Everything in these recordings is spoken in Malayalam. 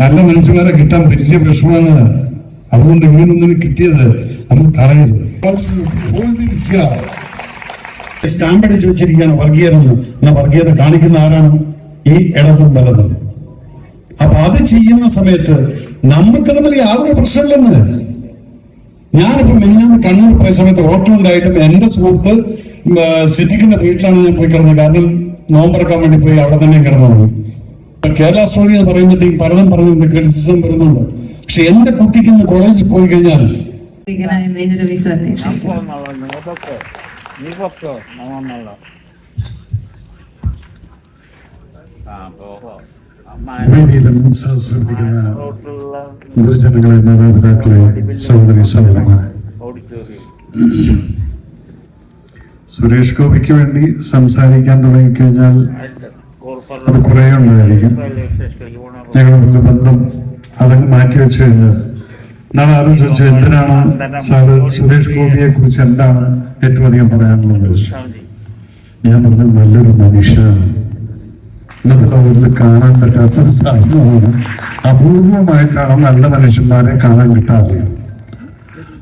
നല്ല മനുഷ്യന്മാരെ കിട്ടാൻ വലിയ പ്രശ്നമാണ് അതുകൊണ്ട് ഇങ്ങനൊന്നും കിട്ടിയത് നമ്മൾ കളയരുത്. സ്റ്റാമ്പ് അടിച്ചു വെച്ചിരിക്കുകയാണ് വർഗീയരെന്ന്. എന്നാ വർഗീയത കാണിക്കുന്ന ആരാണ്? ഈ ഇടതും വലതും അപ്പൊ അത് ചെയ്യുന്ന സമയത്ത് നമുക്ക് തമ്മിൽ യാതൊരു പ്രശ്നമില്ലെന്ന്. ഞാനിപ്പോ മെയിനാണ് കണ്ണൂർ പോയ സമയത്ത് ഹോട്ടലുണ്ടായിട്ടും എന്റെ സുഹൃത്ത് സിറ്റിക്കുന്ന വീട്ടിലാണ് ഞാൻ പോയി കിടന്നത്. കാരണം നോമ്പറക്കാൻ വേണ്ടി പോയി അവിടെ തന്നെ കിടന്നു കേരള സ്റ്റോറി എന്ന് പറയുമ്പോഴത്തേക്കും പലതും പറയുന്നുണ്ട് ക്രിറ്റിസിസം വരുന്നുണ്ട്. പക്ഷെ എന്റെ കുട്ടിക്ക് ഇന്ന് കോളേജിൽ പോയി കഴിഞ്ഞാൽ ഗുരുജനങ്ങളെ മാതാപിതാക്കളെ സഹോദരി സഹോദരന്മാരെ സുരേഷ് ഗോപിക്ക് വേണ്ടി സംസാരിക്കാൻ തുടങ്ങിക്കഴിഞ്ഞാൽ അത് കുറേ ഉണ്ടായിരിക്കും. ഞങ്ങളുടെ ബന്ധം അതങ്ങ് മാറ്റി വെച്ചു കഴിഞ്ഞാൽ നാളെ ആലോചിച്ചു എന്തിനാണ് സാറ് സുരേഷ് ഗോപിയെ കുറിച്ച് എന്താണ് ഏറ്റവും അധികം പറയാനുള്ളത്? ഞാൻ പറഞ്ഞത് നല്ലൊരു മനുഷ്യനാണ്. ഇന്നത്തെ ലോകത്തിൽ കാണാൻ പറ്റാത്തൊരു സാധനമാണ്. അപൂർവമായിട്ടാണ് നല്ല മനുഷ്യന്മാരെ കാണാൻ കിട്ടാറ്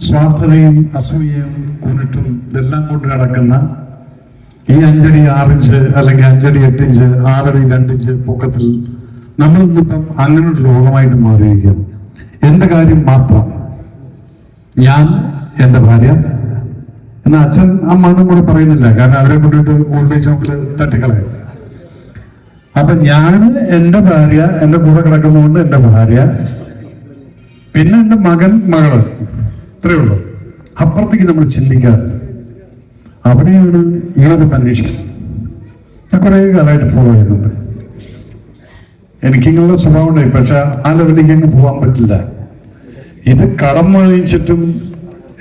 സ്വാർത്ഥതയും അസൂയയും കുരുട്ടും ഇതെല്ലാം കൊണ്ട് നടക്കുന്ന ഈ അഞ്ചടി ആറിഞ്ച് അല്ലെങ്കിൽ അഞ്ചടി എട്ടിഞ്ച് ആറടി രണ്ടിഞ്ച് പൊക്കത്തിൽ നമ്മൾ ഇന്നിപ്പം അങ്ങനെ ഒരു ലോകമായിട്ട് മാറിയിരിക്കുകയാണ്. എന്റെ കാര്യം മാത്രം. ഞാൻ എന്റെ ഭാര്യ. എന്നാ അച്ഛൻ അമ്മാനും കൂടെ പറയുന്നില്ല. കാരണം അവരെ കൊണ്ടിട്ട് ഓൾഡേജ് ഹോമിൽ തട്ടിക്കളയും. അപ്പൊ ഞാൻ എന്റെ ഭാര്യ എന്റെ കൂടെ കിടക്കുന്നതുകൊണ്ട് എന്റെ ഭാര്യ പിന്നെ എന്റെ മകൻ മകൾ. ഇത്രയേ ഉള്ളൂ. അപ്പുറത്തേക്ക് നമ്മൾ ചിന്തിക്കാറ് അവിടെയാണ് ഈയൊരു മനുഷ്യൻ ഞാൻ കുറേ കാലമായിട്ട് ഫോളോ ചെയ്യുന്നുണ്ട്. എനിക്കിങ്ങനെയുള്ള സ്വഭാവം ഉണ്ടായി പക്ഷെ ആ ലെവലിലേക്ക് അങ്ങ് പോകാൻ പറ്റില്ല. ഇത് കടം വാങ്ങിച്ചിട്ടും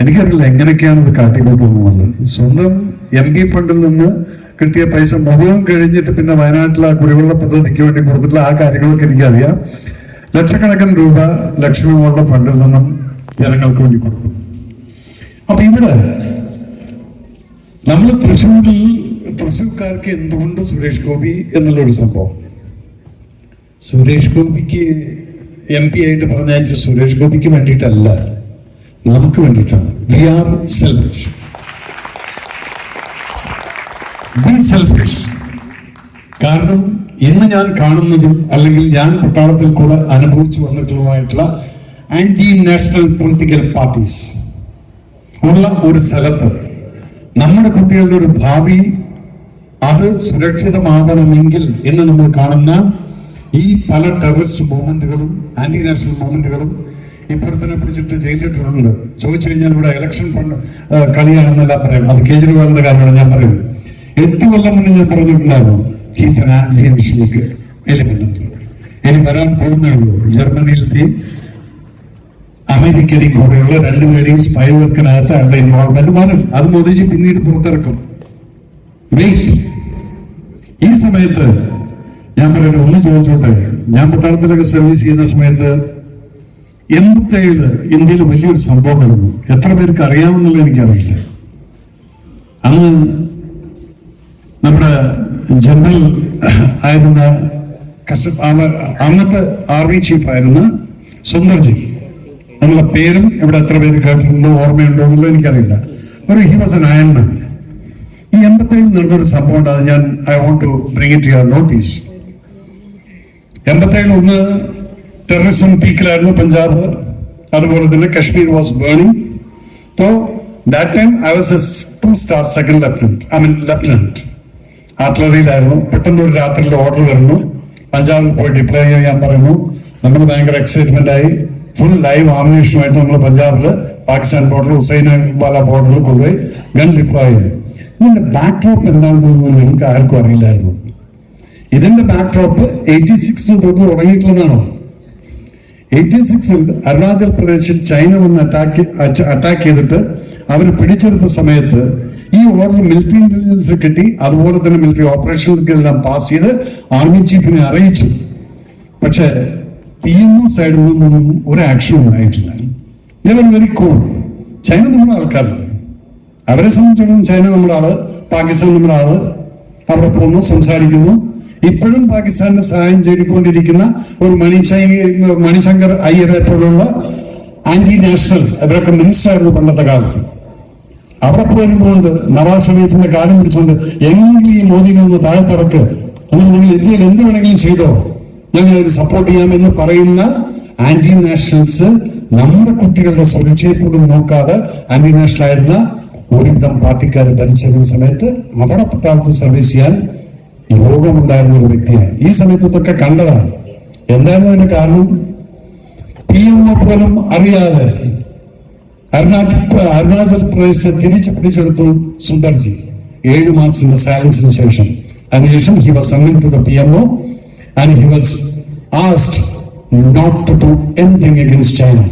എനിക്കറിയില്ല എങ്ങനെയൊക്കെയാണ് ഇത് പോകുന്നത്. സ്വന്തം എം പി ഫണ്ടിൽ നിന്ന് കിട്ടിയ പൈസ മുഴുവൻ കഴിഞ്ഞിട്ട് പിന്നെ വയനാട്ടിലെ കുടിവെള്ള പദ്ധതിക്ക് വേണ്ടി കൊടുത്തിട്ടുള്ള ആ കാര്യങ്ങളൊക്കെ എനിക്കറിയാം. ലക്ഷക്കണക്കിന് രൂപ ലക്ഷ്മി മോളുടെ ഫണ്ടിൽ നിന്നും ജനങ്ങൾക്ക് വേണ്ടി കൊടുക്കും അപ്പൊ ഇവിടെ നമ്മൾ തൃശ്ശൂരിൽ തൃശ്ശൂർക്കാർക്ക് എന്തുകൊണ്ട് സുരേഷ് ഗോപി എന്നുള്ളൊരു സംഭവം. സുരേഷ് ഗോപിക്ക് എം പി ആയിട്ട് പറഞ്ഞയച്ച സുരേഷ് ഗോപിക്ക് വേണ്ടിയിട്ടല്ല നമുക്ക് വേണ്ടിയിട്ടാണ്. We are selfish be selfish കാരണം ഇന്ന് ഞാൻ കാണുന്നതും അല്ലെങ്കിൽ ഞാൻ പട്ടാളത്തിൽ കൂടെ അനുഭവിച്ചു വന്നിട്ടുള്ളതുമായിട്ടുള്ള ആന്റി നാഷണൽ പൊളിറ്റിക്കൽ പാർട്ടീസ് ഉള്ള ഒരു സ്ഥലത്ത് നമ്മുടെ കുട്ടികളുടെ ഒരു ഭാവി അത് സുരക്ഷിതമാകണമെങ്കിൽ എന്ന് നമ്മൾ കാണുന്ന ഈ പല ടെററിസ്റ്റ് മൂവ്മെന്റുകളും ആന്റി നാഷണൽ മൂവ്മെന്റുകളും ഇപ്പുറത്തിനെ പിടിച്ചിട്ട് ജയിലിട്ടിട്ടുണ്ട് ചോദിച്ചു കഴിഞ്ഞാൽ ഇവിടെ ഇലക്ഷൻ ഫണ്ട് കളിയാണെന്നെല്ലാം പറയും അത് കേജ്രിവാളിന്റെ കാര്യമാണ് ഞാൻ പറയുന്നത്. എട്ട് കൊല്ലം മുന്നേ ഞാൻ പറഞ്ഞിട്ടുണ്ടായിരുന്നു. ഇനി വരാൻ പോകുന്നേ ഉള്ളൂ. ജർമ്മനിയിലത്തെയും അമേരിക്കയിലും കൂടെയുള്ള രണ്ടുപേരെയും സ്പൈ വർക്കിനകത്ത് അയാളുടെ ഇൻവോൾവ്മെന്റ് വരും. അത് മോദിജി പിന്നീട് പുറത്തിറക്കും. വെയിറ്റ് ഈ സമയത്ത് ഞാൻ പറയട്ടെ ഒന്ന് ചോദിച്ചോട്ടെ? ഞാൻ പട്ടാളത്തിലൊക്കെ സർവീസ് ചെയ്യുന്ന സമയത്ത് എൺപത്തേഴ് ഇന്ത്യയിൽ വലിയൊരു സംഭവം നടന്നു. എത്ര പേർക്ക് അറിയാമെന്നുള്ളത് എനിക്കറിയില്ല. അന്ന് നമ്മുടെ ജനറൽ ആയിരുന്ന ആ- അന്നത്തെ ആർമി ചീഫ് ആയിരുന്ന സുന്ദർജി. എന്നുള്ള പേരും ഇവിടെ എത്ര പേര് കേട്ടിട്ടുണ്ടോ ഓർമ്മയുണ്ടോ എന്നുള്ളത് എനിക്കറിയില്ല. ഒരു ഹി വാസ് എൻ അയൺമാൻ ഈ എൺപത്തേഴിൽ നടന്നൊരു സംഭവം ഉണ്ട് അത് ഞാൻ I want to bring it your notice എൺപത്തേഴിൽ ഒന്ന് ടെററിസം പീക്കിലായിരുന്നു പഞ്ചാബ് അതുപോലെ തന്നെ Kashmir was burning so that time I was a two star second lieutenant I mean lieutenant ആർട്ടിലറിയിലായിരുന്നു. പെട്ടെന്ന് ഒരു രാത്രിയിൽ ഓർഡർ വരുന്നു. പഞ്ചാബിൽ പോയി ഡിപ്ലോയ് ചെയ്യാൻ പറയുന്നു. നമ്മൾ ഭയങ്കര എക്സൈറ്റ്മെന്റ് ആയി. ഫുൾ ലൈവ് ആമിനേഷനുമായിട്ട് നമ്മൾ പഞ്ചാബിൽ പാകിസ്ഥാൻ ബോർഡർ ഹുസൈൻ വാല ബോർഡറിൽ കൊണ്ടുപോയി ഗൺ ഡിപ്ലോയ് ചെയ്തു. ഇതിന്റെ ബാക്ക്ഡ്രോപ്പ് എന്താണെന്ന് നിങ്ങൾക്ക് ആർക്കും അറിയില്ലായിരുന്നു. ഇതിന്റെ ബാക്ക് ഡ്രോപ്പ് എയ്റ്റി സിക്സ് തൊട്ട് തുടങ്ങിയിട്ടുള്ളതാണോ? എയ്റ്റി സിക്സിൽ അരുണാചൽ പ്രദേശിൽ ചൈന വന്ന് അറ്റാക്ക് അറ്റാക്ക് ചെയ്തിട്ട് അവർ പിടിച്ചെടുത്ത സമയത്ത് ഈ ഓർഡർ മിലിറ്ററി ഇന്റലിജൻസ് കിട്ടി. അതുപോലെ തന്നെ മിലിറ്ററി ഓപ്പറേഷനുകൾക്കെല്ലാം പാസ് ചെയ്ത് ആർമി ചീഫിനെ അറിയിച്ചു. പക്ഷേ പി എം ഒ സൈഡിൽ നിന്നൊന്നും ഒരു ആക്ഷൻ ഉണ്ടായിട്ടില്ല. ഇവർ വെരി കൂൾ ചൈന നമ്മുടെ ആൾക്കാരല്ല അവരെ സംബന്ധിച്ചിടത്തോളം ചൈന നമ്മുടെ ആൾ പാകിസ്ഥാൻ നമ്മുടെ ആൾ അവിടെ പോകുന്നു സംസാരിക്കുന്നു. ഇപ്പോഴും പാകിസ്ഥാനെ സഹായം ചെയ്തുകൊണ്ടിരിക്കുന്ന ഒരു മണിശൈ മണിശങ്കർ അയ്യരെ പോലുള്ള ആന്റി നാഷണൽ അവരൊക്കെ മിനിസ്റ്റർ ആയിരുന്നു പണ്ടത്തെ കാലത്ത്. അവിടെ പോയിരുന്നുകൊണ്ട് നവാസ് ഷെരീഫിന്റെ കാലം പിടിച്ചുകൊണ്ട് എങ്ങനെയെങ്കിലും ഈ മോദിയിൽ നിന്ന് താഴെ എന്നാൽ നിങ്ങൾ ഇന്ത്യയിൽ എന്ത് വേണമെങ്കിലും ചെയ്തോ? ഞങ്ങൾ ഇത് സപ്പോർട്ട് ചെയ്യാമെന്ന് പറയുന്ന ആന്റി നാഷണൽസ് നമ്മുടെ കുട്ടികളുടെ സുരക്ഷയെ പോലും നോക്കാതെ ആന്റി നാഷണൽ ആയിരുന്ന ഒരുവിധം പാർട്ടിക്കാർ ഭരിച്ചിരുന്ന സമയത്ത് അവിടെ പട്ടാളത്ത് സർവീസ് ചെയ്യാൻ യോഗമുണ്ടായിരുന്ന ഒരു വ്യക്തിയാണ്. ഈ സമയത്ത് ഇതൊക്കെ കണ്ടതാണ്. എന്തായിരുന്നു അതിന്റെ കാരണം? പി എം ഒ പോലും അറിയാതെ അരുണാചൽ പ്രദേശ് തിരിച്ചു പിടിച്ചെടുത്തു സുന്ദർജി. ഏഴു മാസത്തിന്റെ സയൻസിന് ശേഷം. അതിനുശേഷം he was summon to the P M O he was asked not to do anything against China.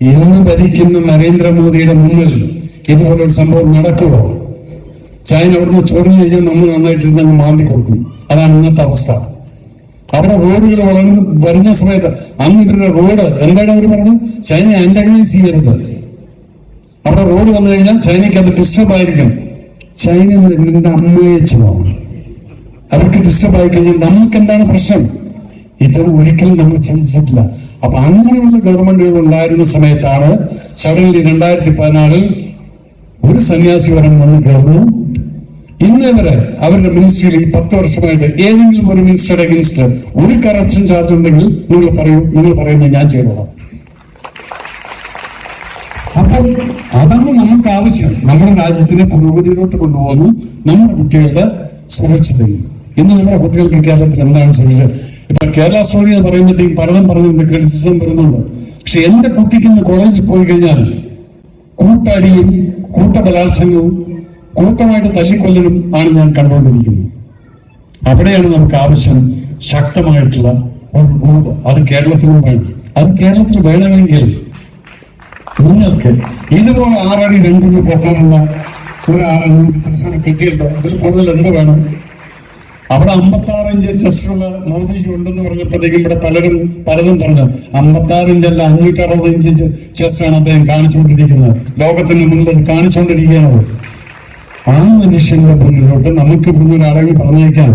ഇന്ന് ഭരിക്കുന്ന നരേന്ദ്രമോദിയുടെ മുന്നിൽ ഇതുപോലൊരു സംഭവം നടക്കുമോ ചൈന അവിടുന്ന് ചൊറിഞ്ഞു കഴിഞ്ഞാൽ നമ്മൾ നന്നായിട്ടിരുന്ന് അങ്ങ് മാന്തി കൊടുക്കും. അതാണ് ഇന്നത്തെ അവസ്ഥ. അവിടെ റോഡുകൾ വളർന്ന് വരുന്ന സമയത്ത് അന്ന് ഇവരുടെ റോഡ് എന്താണ് അവർ പറഞ്ഞത്? ചൈന ആന്റഗനൈസ് ചെയ്യരുത്. അവിടെ റോഡ് വന്നു കഴിഞ്ഞാൽ ചൈനയ്ക്ക് അത് ഡിസ്റ്റർബ് ആയിരിക്കും. ചൈന നിന്റെ അമ്മയച്ചതാണ് അവർക്ക് ഡിസ്റ്റർബ് ആയി കഴിഞ്ഞാൽ നമുക്ക് എന്താണ് പ്രശ്നം? ഇത് ഒരിക്കലും നമ്മൾ ചിന്തിച്ചിട്ടില്ല. അപ്പൊ അങ്ങനെയുള്ള ഗവൺമെന്റുകൾ ഉണ്ടായിരുന്ന സമയത്താണ് സഡൻലി രണ്ടായിരത്തി പതിനാറിൽ ഒരു സന്യാസി വരം വന്ന് കയറുന്നു ഇന്ന് വരെ അവരുടെ മിനിസ്ട്രിയിൽ ഈ പത്ത് വർഷമായിട്ട് ഏതെങ്കിലും ഒരു മിനിസ്റ്റർ അഗൈൻസ്റ്റ് ഒരു കറപ്ഷൻ ചാർജ് ഉണ്ടെങ്കിൽ നിങ്ങൾ പറയൂ നിങ്ങൾ പറയുന്നത് ഞാൻ ചെയ്തോളാം. അപ്പോൾ അതാണ് നമുക്ക് ആവശ്യം നമ്മുടെ രാജ്യത്തിനെ പുരോഗതിയിലോട്ട് കൊണ്ടുപോകുന്നു. നമ്മുടെ കുട്ടികളുടെ സുരക്ഷിതയും ഇന്ന് നമ്മുടെ കുട്ടികൾക്ക് കേരളത്തിൽ എന്താണ് സുരക്ഷിതം ഇപ്പൊ കേരള സ്റ്റോറി എന്ന് പറയുമ്പോഴത്തേക്കും പലതും പറഞ്ഞുണ്ട് ക്രിറ്റിസിസം വരുന്നുണ്ട്. പക്ഷെ എന്റെ കുട്ടിക്ക് ഇന്ന് കോളേജിൽ പോയി കഴിഞ്ഞാൽ കൂട്ടടിയും കൂട്ടബലാത്സംഗവും കൂട്ടമായിട്ട് തല്ലിക്കൊല്ലലും ആണ് ഞാൻ കണ്ടുകൊണ്ടിരിക്കുന്നത്. അവിടെയാണ് നമുക്ക് ആവശ്യം ശക്തമായിട്ടുള്ള ഒരു റൂൾ അത് കേരളത്തിലും വേണം. അത് കേരളത്തിൽ വേണമെങ്കിൽ നിങ്ങൾക്ക് ഇതുപോലെ ആറടി രണ്ടിന് പോകാനുള്ള ഒരാളെ തൃശ്ശൂർ കിട്ടിയല്ലോ. ഇതിൽ കൂടുതൽ എന്ത് വേണം? അവിടെ അമ്പത്തി ആറ് ഇഞ്ച് ചെസ്റ്റുള്ള മോദിജി ഉണ്ടെന്ന് പറഞ്ഞപ്പോഴത്തേക്കും ഇവിടെ പലരും പലതും പറഞ്ഞു. അമ്പത്തി ആറ് ഇഞ്ചല്ല അഞ്ഞൂറ്റി അറുപത് ഇഞ്ച് ചെസ്റ്റാണ് അദ്ദേഹം കാണിച്ചുകൊണ്ടിരിക്കുന്നത്. ലോകത്തിന് മുന്നിൽ അത് കാണിച്ചുകൊണ്ടിരിക്കുകയാണ്. ആ മനുഷ്യന്റെ മുന്നിലോട്ട് നമുക്ക് ഇവിടുന്ന് ഒരാളെ പറഞ്ഞേക്കാം.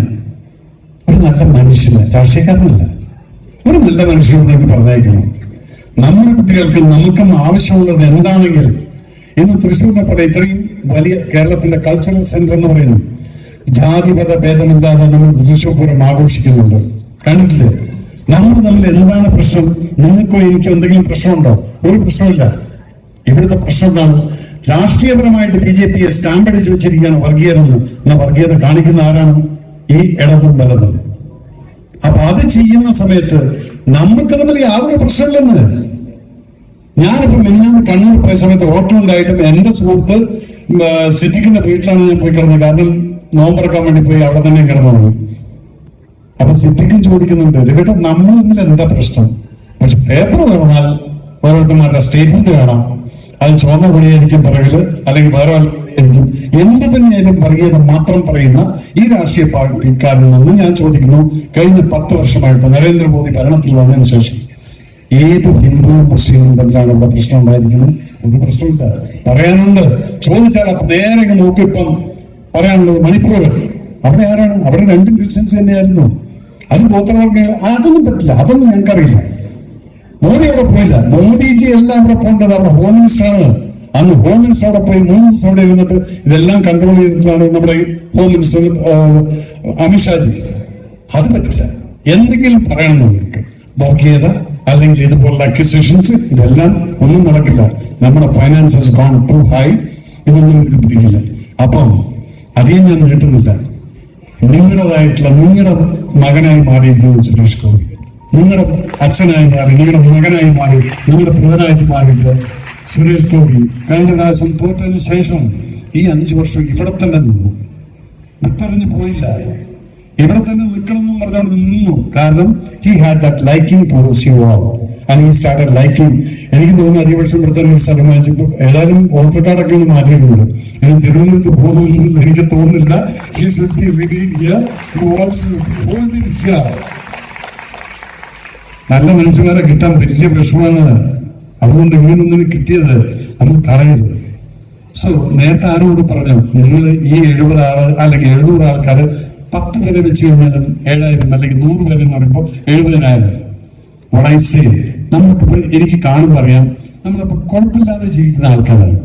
ഒരു നല്ല മനുഷ്യന് രാഷ്ട്രീയക്കാരനല്ല. ഒരു നല്ല മനുഷ്യനിലേക്ക് പറഞ്ഞേക്കണം. നമ്മുടെ കുട്ടികൾക്ക് നമുക്കും ആവശ്യമുള്ളത് എന്താണെങ്കിൽ ഇന്ന് തൃശ്ശൂരിനെ പോലെ ഇത്രയും വലിയ കേരളത്തിന്റെ കൾച്ചറൽ സെന്റർ എന്ന് പറയുന്നു. ജാതിപത ഭേദമില്ലാതെ നമ്മൾ തൃശ്ശൂർ പൂരം ആഘോഷിക്കുന്നുണ്ട്. കണ്ടിട്ടില്ലേ? നമ്മൾ തമ്മിൽ എന്താണ് പ്രശ്നം? നിങ്ങൾക്കോ എനിക്കോ എന്തെങ്കിലും പ്രശ്നമുണ്ടോ? ഒരു പ്രശ്നമില്ല. ഇവിടുത്തെ പ്രശ്നം എന്താണ്? രാഷ്ട്രീയപരമായിട്ട് ബി ജെ പിയെ സ്റ്റാമ്പ് അടിച്ചു വെച്ചിരിക്കുകയാണ് വർഗീയരെന്ന് എന്നാ. വർഗീയത കാണിക്കുന്ന ആരാണ്? ഈ ഇടതും വലതും അപ്പൊ അത് ചെയ്യുന്ന സമയത്ത് നമുക്ക് തമ്മിൽ യാതൊരു പ്രശ്നമില്ലെന്ന്. ഞാനിപ്പോ മിനിഞ്ഞാന്ന് കണ്ണൂർ പോയ സമയത്ത് ഹോട്ടലുണ്ടായിട്ടും എന്റെ സുഹൃത്ത് സിദ്ദിഖിന്റെ വീട്ടിലാണ് ഞാൻ പോയി കിടന്നത്. കാരണം നോമ്പറക്കാൻ വേണ്ടി പോയി അവിടെ തന്നെ കിടന്നു അപ്പൊ സിദ്ധിക്കും ചോദിക്കുന്നുണ്ട് രവിട്ട നമ്മൾ തമ്മിൽ എന്താ പ്രശ്നം? പക്ഷെ പേപ്പർ തുറന്നാൽ ഓരോരുത്തന്മാരുടെ സ്റ്റേറ്റ്മെന്റ് കാണാം. അത് ചുവന്ന പൊടിയായിരിക്കും പിറകിൽ അല്ലെങ്കിൽ വേറെ ആയിരിക്കും. എന്ത് തന്നെയായാലും വർഗീയത മാത്രം പറയുന്ന ഈ രാഷ്ട്രീയ പാർട്ടിക്കാരിൽ നിന്ന് ഞാൻ ചോദിക്കുന്നു കഴിഞ്ഞ പത്ത് വർഷമായിട്ട് നരേന്ദ്രമോദി ഭരണത്തിൽ വന്നതിന് ശേഷം ഏത് ഹിന്ദു മുസ്ലിം തമ്മിലാണ് ഇവിടെ പ്രശ്നം ഉണ്ടായിരിക്കുന്നത്? ഒരു പ്രശ്നമില്ല. പറയാനുണ്ട്. ചോദിച്ചാൽ അപ്പൊ നേരെ ഇങ്ങ് നോക്കും ഇപ്പം. പറയാനുള്ളത് മണിപ്പൂർ. അവിടെ ആരാണ്? അവിടെ രണ്ടും ക്രിസ്ത്യൻസ് തന്നെയായിരുന്നു. അത് ഗോത്രവർഗങ്ങൾ അതൊന്നും പറ്റില്ല. അതൊന്നും ഞങ്ങൾക്കറിയില്ല. മോദി അവിടെ പോയില്ല. മോദിജി എല്ലാം അവിടെ പോകേണ്ടത് അവിടെ ഹോം മിനിസ്റ്റർ ആണ്. അന്ന് ഹോം മിനിസ്റ്റർ അവിടെ പോയി മൂന്ന് ദിവസം അവിടെ ഇരുന്നിട്ട് ഇതെല്ലാം കൺട്രോൾ ചെയ്തിട്ടാണ് നമ്മുടെ ഹോം മിനിസ്റ്റർ അമിത്ഷാജി അത് പറ്റില്ല. എന്തെങ്കിലും പറയണം നിങ്ങൾക്ക് വർഗീയത അല്ലെങ്കിൽ ഇതുപോലുള്ള അക്വിസിഷൻസ് ഇതെല്ലാം ഒന്നും നടക്കില്ല. നമ്മുടെ ഫൈനാൻസസ് ഗോൺ ടു ഹൈ ഇതൊന്നും പിടിക്കില്ല. അപ്പം അധികം ഞാൻ നീട്ടുന്നില്ല നിങ്ങളുടേതായിട്ടുള്ള നിങ്ങളുടെ മകനായി മാറിയിരിക്കുന്നു സുരേഷ് ഗോപി. നിങ്ങളുടെ അച്ഛനായി മാറി നിങ്ങളുടെ മകനായി മാറി നിങ്ങളുടെ പുതനായിട്ട് മാറിയിട്ട് സുരേഷ് ഗോപി. കഴിഞ്ഞ പ്രാവശ്യം തോറ്റതിന് ശേഷം ഈ അഞ്ചു വർഷം ഇവിടെ തന്നെ നിന്നു. വിട്ടറിഞ്ഞു പോയില്ല. ഇവിടെ തന്നെ നിൽക്കണമെന്നും പറഞ്ഞാൽ നിന്നു കാരണം he had that liking to you all and he started liking എനിക്ക് തോന്നുന്നു ഇവിടെ തന്നെ സ്ഥലം വാങ്ങിച്ചപ്പോൾ ഏതായാലും വോട്ടർ കാർഡൊക്കെ ഒന്ന് മാറ്റിയിട്ടുണ്ട്. ഇനി തിരുവനന്തപുരത്ത് പോകുന്നു എനിക്ക് തോന്നുന്നില്ല. നല്ല മനുഷ്യന്മാരെ കിട്ടാൻ വലിയ പ്രശ്നമാണ് അതുകൊണ്ട് ഇങ്ങനൊന്നും കിട്ടിയത് നമ്മൾ കളയരുത്. സോ നേരത്തെ ആരോട് പറഞ്ഞു നിങ്ങൾ ഈ എഴുപത് ആൾ അല്ലെങ്കിൽ എഴുന്നൂറ് ആൾക്കാർ പത്ത് പേരെ വെച്ച് കഴിഞ്ഞാലും ഏഴായിരം അല്ലെങ്കിൽ നൂറ് പേരെന്ന് പറയുമ്പോൾ എഴുപതിനായിരം. വളൈസേ നമ്മളിപ്പോ എനിക്ക് കാണുമ്പോൾ അറിയാം. നമ്മളിപ്പോ കുഴപ്പമില്ലാതെ ജീവിക്കുന്ന ആൾക്കാരാണ്.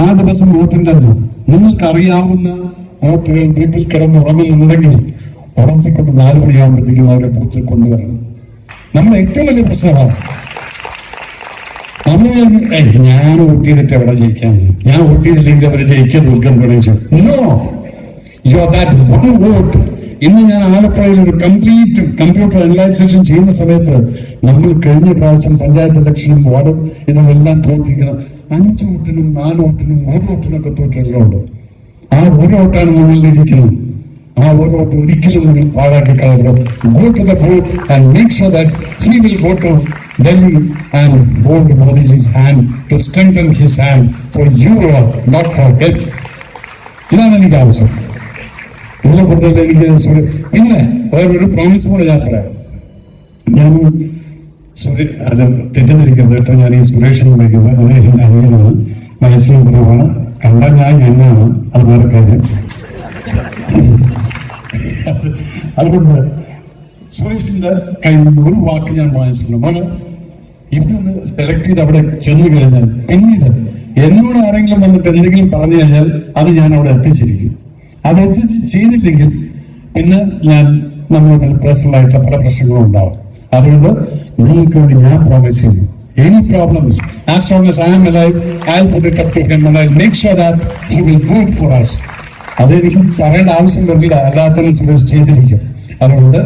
ആ ദിവസം വോട്ടിന്റെ അന്ന് നിങ്ങൾക്ക് അറിയാവുന്ന വോട്ടുകൾ വീട്ടിൽ കിടന്നുറങ്ങുന്നുണ്ടെങ്കിൽ ഉറങ്ങിക്കൊണ്ട് നാല് മണിയാകുമ്പോഴത്തേക്കും അവരെ ബൂത്തിൽ കൊണ്ടുവരണം. നമ്മൾ ഏറ്റവും വലിയ പ്രശ്നമാണ്. നമ്മൾ വിചാരിക്കും, "ഏയ്, ഞാൻ വോട്ട് ചെയ്തിട്ട് എവിടെ ജയിക്കാൻ? ഞാൻ വോട്ട് ചെയ്തില്ലെങ്കിൽ അവർ ജയിക്കാൻ തോൽക്കാൻ ഗണിച്ചു no you are that one vote ഇന്ന് ഞാൻ ആലപ്പുഴയിൽ ഒരു കംപ്ലീറ്റ് കമ്പ്യൂട്ടർ അനലൈസേഷൻ ചെയ്യുന്ന സമയത്ത് നമ്മൾ കഴിഞ്ഞ പ്രാവശ്യം പഞ്ചായത്ത് ഇലക്ഷനും വാർഡ് ഇതിനെല്ലാം തോറ്റിരിക്കണം അഞ്ച് വോട്ടിനും നാല് വോട്ടിനും ഒരു വോട്ടിനൊക്കെ തോറ്റിട്ടുണ്ട് ആ ഒരു വോട്ടാണ് മുന്നിലിരിക്കുന്നത് ആ ഒരു വോട്ട് ഒരിക്കലും നിങ്ങൾ പാഴാക്കി കളയരുത്. Go to the vote and make sure that he will go to Delhi and hold മോദിജി's hand to strengthen his hand for you not for him ഇതാണ് എനിക്ക് ആവശ്യം. ഇതിനെ കൂടുതൽ എനിക്ക് പിന്നെ വേറൊരു പ്രോമിസ് കൂടെ ഞാൻ പറയാം. ഞാൻ അത് തെറ്റിദ്ധരിക്കരുത് കേട്ടോ. ഞാൻ ഈ സുരേഷിനെ വിളിക്കുന്നത് അത് എന്റെ അനിയനാണ്. വയസ്സിലും കുറവാണ്. കണ്ട ഞാൻ എന്നാണ് അത് വേറെ കാര്യം. അതുകൊണ്ട് സുരേഷിന്റെ കയ്യിൽ നിന്ന് ഒരു വാക്ക് ഞാൻ വാങ്ങിച്ചിട്ടുണ്ട്. മോനെ ഇവിടെ നിന്ന് സെലക്ട് ചെയ്ത് അവിടെ ചെന്ന് കഴിഞ്ഞാൽ പിന്നീട് എന്നോട് ആരെങ്കിലും വന്നിട്ട് എന്തെങ്കിലും പറഞ്ഞു കഴിഞ്ഞാൽ അത് ഞാൻ അവിടെ എത്തിച്ചിരിക്കും. അത് ചെയ്തില്ലെങ്കിൽ പിന്നെ ഞാൻ നമ്മളുടെ പേഴ്സണലായിട്ടുള്ള പല പ്രശ്നങ്ങളും ഉണ്ടാവും. അതുകൊണ്ട് നിങ്ങൾക്ക് വേണ്ടി ഞാൻ പ്രോമിസ് ചെയ്യുന്നു. Any problems as long as I am alive, I'll put it up to him and I'll make sure that he will do it for us. അതെനിക്ക് പറയേണ്ട ആവശ്യം വരില്ല. അല്ലാത്തതിന് സുരേഷ് ചെയ്തിരിക്കും. അതുകൊണ്ട്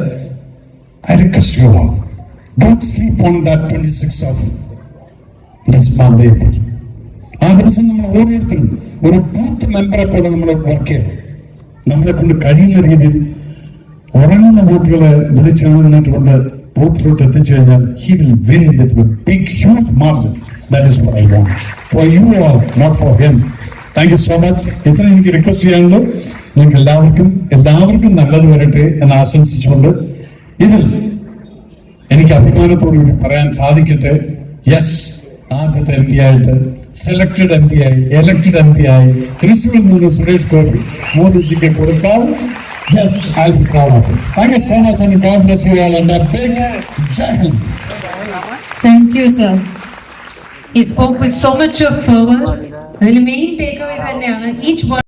I request you on on that 26th of this ആ ദിവസം നമ്മൾ ഓരോരുത്തരും ഒരു ബൂത്ത് മെമ്പറെ പോലെ നമ്മൾ വർക്ക് ചെയ്യണം. നമ്മളെ കൊണ്ട് കഴിയുന്ന രീതിയിൽ ഉറങ്ങുന്ന വോട്ടുകളെ വിളിച്ചെഴുന്നിട്ടുകൊണ്ട് ബോട്ടിലോട്ട് എത്തിച്ചു കഴിഞ്ഞാൽ he will win with big huge margin that is for you are not for him thank you so much ഇത്ര എനിക്ക് റിക്വസ്റ്റ് ചെയ്യാനുള്ളൂ നിങ്ങൾക്ക് എല്ലാവർക്കും എല്ലാവർക്കും നല്ലത് വരട്ടെ എന്ന് ആശംസിച്ചുകൊണ്ട് ഇതിൽ എനിക്ക് അഭിമാനത്തോടു കൂടി പറയാൻ സാധിക്കട്ടെ. യെസ് ആദ്യത്തെ എം പി ആയിട്ട് സെലക്ടഡ് എം പി ആയി എലക്ടഡ് എം പി ആയി തൃശ്ശൂരിൽ നിന്ന് സുരേഷ് ഗോപി മോദിജിക്ക് കൊടുത്താൽ yes I be proud of it thank you so much and God bless you all and big Jai Hind thank you sir ഈ spoke with so much of favour അതിൽ മെയിൻ ടേക്ക് അവേ തന്നെയാണ് ഈച്ച്